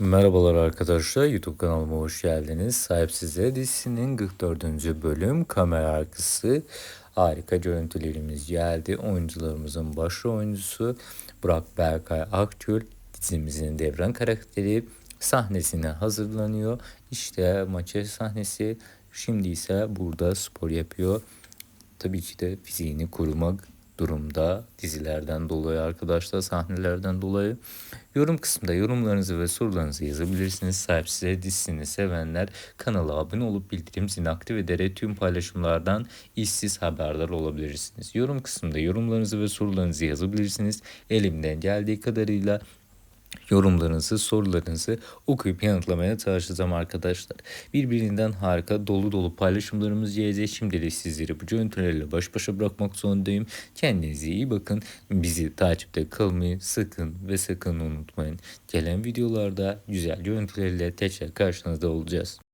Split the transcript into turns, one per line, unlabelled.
Merhabalar arkadaşlar, YouTube kanalıma hoş geldiniz. Sahipsize dizisinin 44. bölüm kamera arkası harika görüntülerimiz geldi. Oyuncularımızın başrol oyuncusu Burak Berkay Akçül dizimizin devran karakteri sahnesine hazırlanıyor. İşte maçı sahnesi şimdi ise burada spor yapıyor. Tabii ki de fiziğini korumak durumda dizilerden dolayı arkadaşlar sahnelerden dolayı. Yorum kısmında yorumlarınızı ve sorularınızı yazabilirsiniz. Sahipsize dizisini sevenler kanala abone olup bildirim zilini aktif ederek tüm paylaşımlardan işsiz haberdar olabilirsiniz. Yorum kısmında yorumlarınızı ve sorularınızı yazabilirsiniz. Elimden geldiği kadarıyla yorumlarınızı, sorularınızı okuyup yanıtlamaya çalışacağım arkadaşlar. Birbirinden harika dolu dolu paylaşımlarımız gelecek. Şimdi de sizleri bu görüntülerle baş başa bırakmak zorundayım. Kendinize iyi bakın. Bizi takipte kalmayı sakın ve sakın unutmayın. Gelen videolarda güzel görüntülerle tekrar karşınızda olacağız.